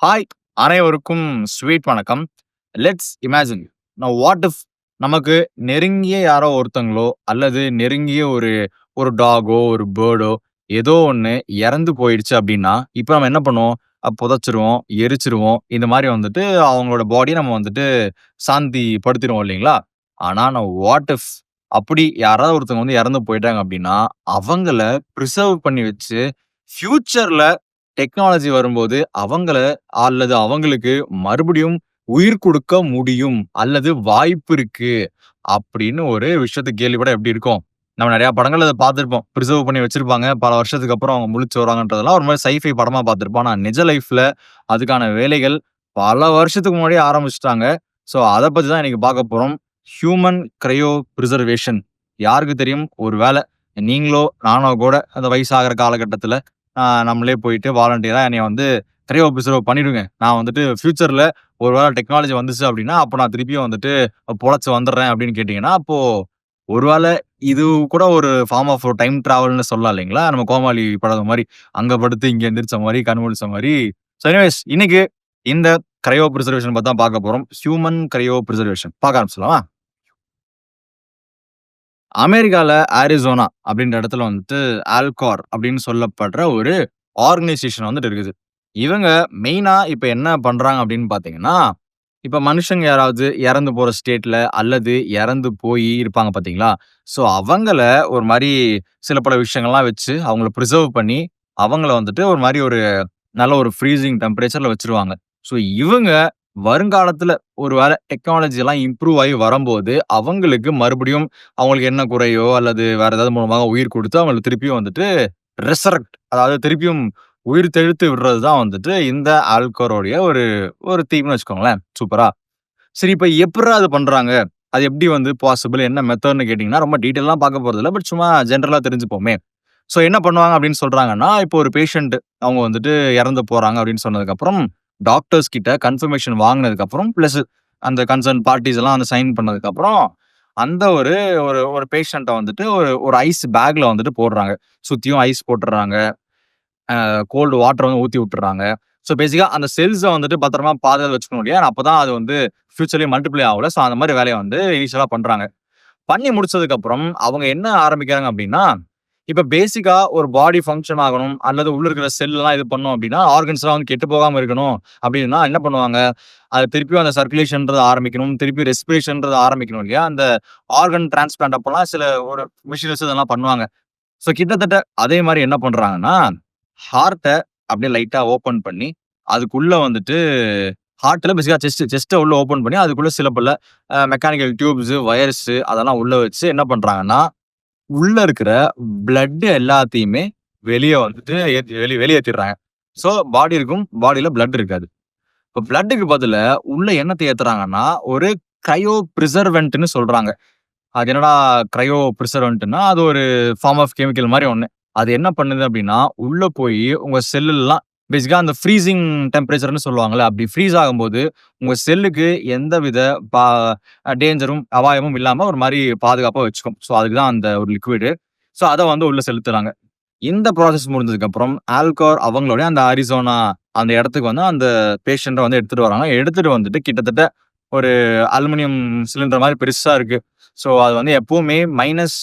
Hi! அனைவருக்கும் sweet வணக்கம். Let's imagine நான் வாட் இஃப் நமக்கு நெருங்கிய யாரோ ஒருத்தங்களோ, அல்லது நெருங்கிய ஒரு ஒரு டாகோ, ஒரு பேர்டோ ஏதோ ஒன்று இறந்து போயிடுச்சு அப்படின்னா இப்போ நம்ம என்ன பண்ணுவோம்? புதைச்சிருவோம் எரிச்சிருவோம் இந்த மாதிரி வந்துட்டு அவங்களோட பாடியை நம்ம வந்துட்டு சாந்தி படுத்திடுவோம் இல்லைங்களா? ஆனால் நான் வாட் இஃப் அப்படி யாராவது ஒருத்தவங்க வந்து இறந்து போயிட்டாங்க அப்படின்னா அவங்கள ப்ரிசர்வ் பண்ணி வச்சு ஃப்யூச்சரில் டெக்னாலஜி வரும்போது அவங்கள அல்லது அவங்களுக்கு மறுபடியும் உயிர் கொடுக்க முடியும் அல்லது வாய்ப்பு இருக்கு. அப்படின்னு ஒரு விஷயத்தை கேள்விப்பட எப்படி இருக்கும்? நம்ம நிறைய படங்கள் அதை பார்த்துருப்போம் ப்ரிசர்வ் பண்ணி வச்சிருப்பாங்க. பல வருஷத்துக்கு அப்புறம் அவங்க முழிச்சு வருவாங்கன்றதெல்லாம் ஒரு மாதிரி சைஃபை படமா பார்த்துருப்போம் ஆனால் நிஜ லைஃப்ல அதுக்கான வேலைகள் பல வருஷத்துக்கு முன்னாடியே ஆரம்பிச்சுட்டாங்க. ஸோ அதை பற்றி தான் இன்னைக்கு பார்க்க போகிறோம் ஹியூமன் கிரையோ ப்ரிசர்வேஷன் யாருக்கு தெரியும்? ஒரு வேலை நீங்களோ, நானோ கூட அந்த வயசாகிற காலகட்டத்தில் நம்மளே போயிட்டு வாலண்டியராக என்னை வந்து கிரையோ பிரிசர்வ் பண்ணிவிடுங்க நான் வந்துட்டு ஃப்யூச்சரில் ஒரு வேளை டெக்னாலஜி வந்துச்சு அப்படின்னா அப்போ நான் திருப்பியும் வந்துட்டு பொழைச்சி வந்துடுறேன் அப்படின்னு கேட்டிங்கன்னா அப்போது ஒரு வேளை இது கூட ஒரு ஃபார்ம் ஆஃப் டைம் ட்ராவல்னு சொல்லலாம் இல்லைங்களா? நம்ம கோமாளி படாத மாதிரி அங்கே படுத்து இங்கே எந்திரிச்ச மாதிரி கண் மாதிரி ஸோ எனிவேஸ் இன்னைக்கு இந்த கிரையோ பிரிசர்வேஷன் பார்த்தா பார்க்க போகிறோம் ஹியூமன் கிரையோ பிரிசர்வேஷன் பார்க்க ஆரம்பிச்சிடலாமா? அமெரிக்கால ஆரிசோனா அப்படின்ற இடத்துல வந்துட்டு ஆல்கார் அப்படின்னு சொல்லப்படுற ஒரு ஆர்கனைசேஷன் வந்துட்டு இருக்குது. இவங்க மெயினா இப்ப என்ன பண்றாங்க அப்படின்னு பார்த்தீங்கன்னா, இப்ப மனுஷங்க யாராவது இறந்து போற ஸ்டேட்ல அல்லது இறந்து போய் இருப்பாங்க பார்த்தீங்களா? ஸோ அவங்கள ஒரு மாதிரி சில பல விஷயங்கள்லாம் வச்சு அவங்கள ப்ரிசர்வ் பண்ணி, அவங்கள வந்துட்டு ஒரு மாதிரி ஒரு நல்ல ஒரு ஃப்ரீசிங் டெம்பரேச்சர்ல வச்சுருவாங்க. ஸோ இவங்க வருங்காலத்துல ஒரு வேள டெக்னாலஜி எல்லாம் இம்ப்ரூவ் ஆகி வரும்போது அவங்களுக்கு மறுபடியும் அவங்களுக்கு என்ன குறையோ அல்லது வேற ஏதாவது மூலமாக உயிர் கொடுத்து அவங்கள திருப்பியும் வந்துட்டு ரெசரக்ட் அதாவது திருப்பியும் உயிர் தெழுத்து விடுறது தான் வந்துட்டு இந்த ஆல்காரோடைய ஒரு ஒரு தீம்னு வச்சுக்கோங்களேன். சூப்பரா? சரி இப்போ எப்புட்றா அது பண்றாங்க? அது எப்படி வந்து பாசிபிள்? என்ன மெத்தட்னு கேட்டிங்கன்னா ரொம்ப டீட்டெயில்லாம் பார்க்க போறதில்ல. பட் சும்மா ஜென்ரலாக தெரிஞ்சுப்போமே. ஸோ என்ன பண்ணுவாங்க அப்படின்னு சொல்கிறாங்கன்னா இப்போ ஒரு பேஷண்ட் அவங்க வந்துட்டு இறந்து போகிறாங்க அப்படின்னு சொன்னதுக்கப்புறம், டாக்டர்ஸ் கிட்ட கன்ஃபர்மேஷன் வாங்கினதுக்கப்புறம் ப்ளஸ் அந்த கன்சர்ன் பார்ட்டிஸ் எல்லாம் வந்து சைன் பண்ணதுக்கப்புறம், அந்த ஒரு ஒரு ஒரு பேஷண்ட்டை வந்துட்டு ஒரு ஒரு ஐஸ் பேக்கில் வந்துட்டு போடுறாங்க. சுற்றியும் ஐஸ் போட்டுடுறாங்க கோல்டு வாட்டர் வந்து ஊற்றி விட்டுறாங்க ஸோ பேசிக்காக அந்த செல்ஸை வந்துட்டு பத்திரமா பாதுகாத்து வச்சுக்கணும் இல்லையா? அப்போ தான் அது வந்து ஃபியூச்சர்லேயும் மல்டிப்ளை ஆகல ஸோ அந்த மாதிரி வேலையை வந்து இனிஷியலாக பண்ணுறாங்க பண்ணி முடிச்சதுக்கப்புறம் அவங்க என்ன ஆரம்பிக்கிறாங்க அப்படின்னா, இப்ப பேசிக்கா ஒரு பாடி ஃபங்க்ஷன் ஆகணும் அல்லது உள்ள இருக்கிற செல்லாம் இது பண்ணும் அப்படின்னா, ஆர்கன்ஸ்லாம் வந்து கெட்டு போகாம இருக்கணும் அப்படின்னா என்ன பண்ணுவாங்க? அது திருப்பியும் அந்த சர்க்குலேஷன்ன்றத ஆரம்பிக்கணும். திருப்பி ரெஸ்பிரேஷன்ன்றத ஆரம்பிக்கணும் இல்லையா? அந்த ஆர்கன் டிரான்ஸ்பிளான்ட் அப்போல்லாம் சில ஒரு மிஷின் இதெல்லாம் பண்ணுவாங்க. ஸோ கிட்டத்தட்ட அதே மாதிரி என்ன பண்றாங்கன்னா, ஹார்ட்டை அப்படியே லைட்டா ஓப்பன் பண்ணி, அதுக்குள்ள வந்துட்டு ஹார்ட்டில் பேசிக்காக செஸ்ட் செஸ்ட்டை உள்ளே ஓப்பன் பண்ணி, அதுக்குள்ளே சில பல மெக்கானிக்கல் டியூப்ஸு ஒயர்ஸு அதெல்லாம் உள்ளே வச்சு என்ன பண்ணுறாங்கன்னா உள்ள இருக்கிற பிளட் எல்லாத்தையுமே வெளியே வந்துட்டு வெளி வெளியேத்திடுறாங்க. ஸோ பாடி இருக்கும். பாடியில் பிளட் இருக்காது. இப்போ பிளட்டுக்கு பதிலாக உள்ள என்னத்தை ஏற்றுறாங்கன்னா ஒரு க்ரையோ ப்ரிசர்வென்ட்னு சொல்கிறாங்க அது என்னடா க்ரையோ ப்ரிசர்வென்ட்னா அது ஒரு ஃபார்ம் ஆஃப் கெமிக்கல் மாதிரி ஒன்று அது என்ன பண்ணுது அப்படின்னா, உள்ளே போய் உங்கள் செல்லுலாம் பேசிக்காக அந்த ஃப்ரீசிங் டெம்பரேச்சர்னு சொல்லுவாங்கல்ல, அப்படி ஃப்ரீஸ் ஆகும்போது, உங்கள் செல்லுக்கு எந்த வித பா டேஞ்சரும், அபாயமும் இல்லாமல் ஒரு மாதிரி பாதுகாப்பாக வச்சுக்கும். ஸோ அதுக்கு தான் அந்த ஒரு லிக்விடு. ஸோ அதை வந்து உள்ளே செலுத்துறாங்க. இந்த ப்ராசஸ் முடிஞ்சதுக்கப்புறம், ஆல்கார் அவங்களோட அந்த அரிசோனா அந்த இடத்துக்கு வந்து அந்த பேஷண்ட்டை வந்து எடுத்துகிட்டு வராங்க. எடுத்துகிட்டு வந்துட்டு கிட்டத்தட்ட ஒரு அலுமினியம் சிலிண்டர் மாதிரி பெருசாக இருக்குது ஸோ அது வந்து எப்பவுமே மைனஸ்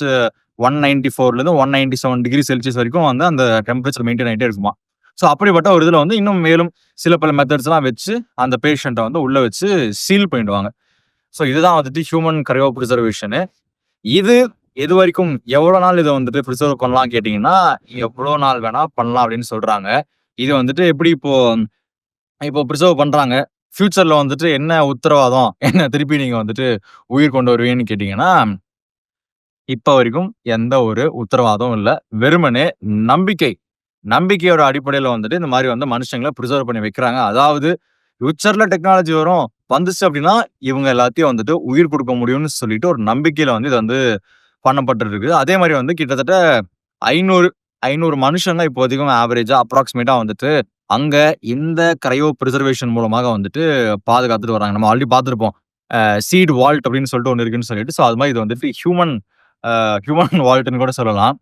194லேருந்து 197 டிகிரி செல்சியஸ் வரைக்கும் வந்து அந்த டெம்பரேச்சர் மெயின்டெயின் ஆகிட்டே இருக்குமா ஸோ அப்படிப்பட்ட ஒரு இதில் வந்து இன்னும் மேலும் சில பல மெத்தட்ஸ்லாம் வச்சு, அந்த பேஷண்ட்டை வந்து உள்ளே வச்சு சீல் பண்ணிடுவாங்க. ஸோ இதுதான் வந்துட்டு ஹியூமன் கிரையோ ப்ரிசர்வேஷனு இது எதுவரைக்கும் எவ்வளோ நாள் இதை வந்துட்டு ப்ரிசர்வ் பண்ணலாம்னு கேட்டிங்கன்னா எவ்வளோ நாள் வேணால் பண்ணலாம் அப்படின்னு சொல்கிறாங்க இது வந்துட்டு எப்படி இப்போது இப்போ ப்ரிசர்வ் பண்ணுறாங்க ஃப்யூச்சரில் வந்துட்டு என்ன உத்தரவாதம்? என்ன திருப்பி நீங்கள் வந்துட்டு உயிர் கொண்டு வருவீங்கன்னு கேட்டிங்கன்னா இப்போ வரைக்கும் எந்த ஒரு உத்தரவாதமும் இல்லை வெறுமனே நம்பிக்கை. நம்பிக்கையோட அடிப்படையில் வந்துட்டு இந்த மாதிரி வந்து மனுஷங்களை ப்ரிசர்வ் பண்ணி வைக்கிறாங்க. அதாவது ஃபியூச்சர்ல டெக்னாலஜி வரும். வந்துச்சு அப்படின்னா, இவங்க எல்லாத்தையும் வந்துட்டு உயிர் கொடுக்க முடியும்னு சொல்லிட்டு ஒரு நம்பிக்கையில வந்து இது வந்து பண்ணப்பட்டுட்டு அதே மாதிரி வந்து கிட்டத்தட்ட ஐநூறு ஐநூறு மனுஷங்க இப்போதைக்கும் ஆவரேஜா அப்ராக்ஸிமேட்டா வந்துட்டு, அங்க இந்த கிரையோ ப்ரிசர்வேஷன் மூலமாக வந்துட்டு பாதுகாத்துட்டு வராங்க. நம்ம ஆல்ரெடி பார்த்துருப்போம் சீட் வால்ட் அப்படின்னு சொல்லிட்டு ஒன்று இருக்குன்னு சொல்லிட்டு, ஸோ அது மாதிரி இது வந்துட்டு ஹியூமன் ஹியூமன் வால்ட்னு கூட சொல்லலாம்.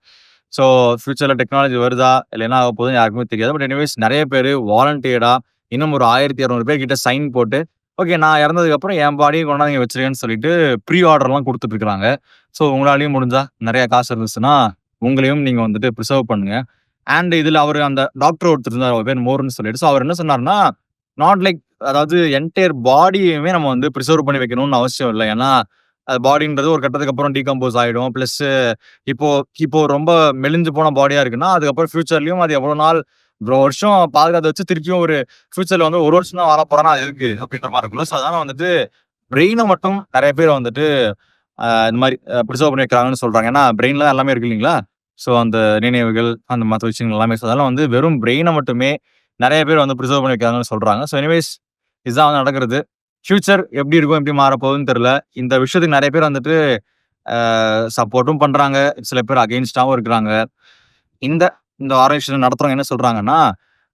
ஸோ ஃபியூச்சரில் டெக்னாலஜி வருதா? இல்லைன்னா ஆக போதும் யாருக்குமே தெரியாது. பட் எனிவேஸ் நிறைய பேர் வாலண்டியர்டா இன்னும் ஒரு 1200 பேர் கிட்ட சைன் போட்டு, ஓகே நான் இறந்ததுக்கப்புறம் என் பாடியை கொண்டாந்து நீங்கள் வச்சிருக்கேன்னு சொல்லிட்டு ப்ரீ ஆர்டர்லாம் கொடுத்துட்ருக்குறாங்க ஸோ உங்களாலையும் முடிஞ்சா நிறையா காசு இருந்துச்சுன்னா, உங்களையும் நீங்கள் வந்துட்டு பிரிசர்வ் பண்ணுங்க. அண்ட் இதில் அவர் அந்த டாக்டர் ஒருத்தர் இருந்தார் அவர் பேர் மோர்னு சொல்லிட்டு. ஸோ அவர் என்ன சொன்னார்னா நாட் லைக் அதாவது என்டையர் பாடியுமே நம்ம வந்து பிரிசர்வ் பண்ணி வைக்கணும்னு அவசியம் இல்லை ஏன்னா, அது பாடின்றது ஒரு கட்டத்துக்கு அப்புறம் டீகம்போஸ் ஆகிடும் ப்ளஸ் இப்போ இப்போ ரொம்ப மெலிஞ்சு போன பாடியா இருக்குன்னா, அதுக்கப்புறம் ஃபியூச்சர்லயும் அது எவ்வளோ நாள் இவ்வளோ வருஷம் பாதுகாத்து வச்சு திருப்பியும் ஒரு ஃபியூச்சர்ல வந்து ஒரு வருஷம் தான் வாழப் போறான்னா, அது இருக்கு அப்படின்ற மாதிரி இருக்குல்ல ஸோ அதனால வந்துட்டு பிரெயினை மட்டும் நிறைய பேர் வந்துட்டு இந்த மாதிரி ப்ரிசர்வ் பண்ணி வைக்கிறாங்கன்னு சொல்றாங்க. ஏன்னா பிரெயின்ல எல்லாமே இருக்கு இல்லைங்களா ஸோ அந்த நினைவுகள், அந்த மற்ற விஷயங்கள் எல்லாமே. ஸோ அதெல்லாம் வந்து வெறும் பிரெயினை மட்டுமே நிறைய பேர் வந்து ப்ரிசர்வ் பண்ணி வைக்கிறாங்கன்னு சொல்றாங்க. ஸோ எனிவேஸ் இதுதான் வந்து நடக்கிறது. ஃபியூச்சர் எப்படி இருக்கும்? எப்படி மாறப்போகுதுன்னு தெரில இந்த விஷயத்துக்கு நிறைய பேர் வந்துட்டு சப்போர்ட்டும் பண்ணுறாங்க சில பேர் அகெயின்ஸ்டாகவும் இருக்கிறாங்க. இந்த இந்த ஆர்கனைசேஷன் நடத்துறவங்க என்ன சொல்கிறாங்கன்னா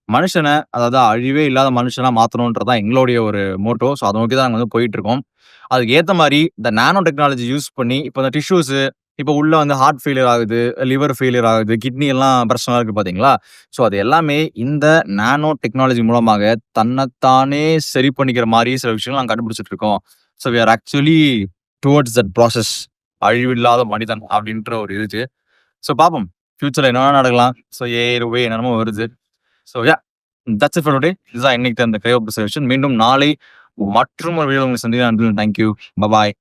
மனுஷனை அதாவது அழிவே இல்லாத மனுஷனாக மாற்றணுன்றதான் தான் எங்களுடைய ஒரு மோட்டோ. ஸோ அதை நோக்கி தான் நாங்கள் வந்து போயிட்டுருக்கோம். அதுக்கு ஏற்ற மாதிரி இந்த நானோ டெக்னாலஜி யூஸ் பண்ணி, இப்போ இந்த டிஷ்யூஸு இப்போ உள்ள வந்து ஹார்ட் ஃபெயிலியர் ஆகுது, லிவர் ஃபெயிலியர் ஆகுது, கிட்னி எல்லாம் பிரச்சனை இருக்கு பார்த்தீங்களா? ஸோ அது எல்லாமே இந்த நானோ டெக்னாலஜி மூலமாக தன்னைத்தானே சரி பண்ணிக்கிற மாதிரி சில விஷயங்கள் நாங்கள் கண்டுபிடிச்சிட்டு இருக்கோம். So we are actually towards that process அழிவில்லாத மனிதன் அப்படின்ற ஒரு இதுச்சு ஸோ பார்ப்போம். ஃபியூச்சர்ல என்ன நடக்கலாம். ஸோ ஏ ருவே என்னென்னமோ வருது. So yeah that's it day இதுதான் இன்னைக்கு அந்த கிரையோ அப்சர்வேஷன். மீண்டும் நாளை மற்றும் ஒரு வீடியோ உங்களை சந்திக்கிறேன். Until then thank you. Bye.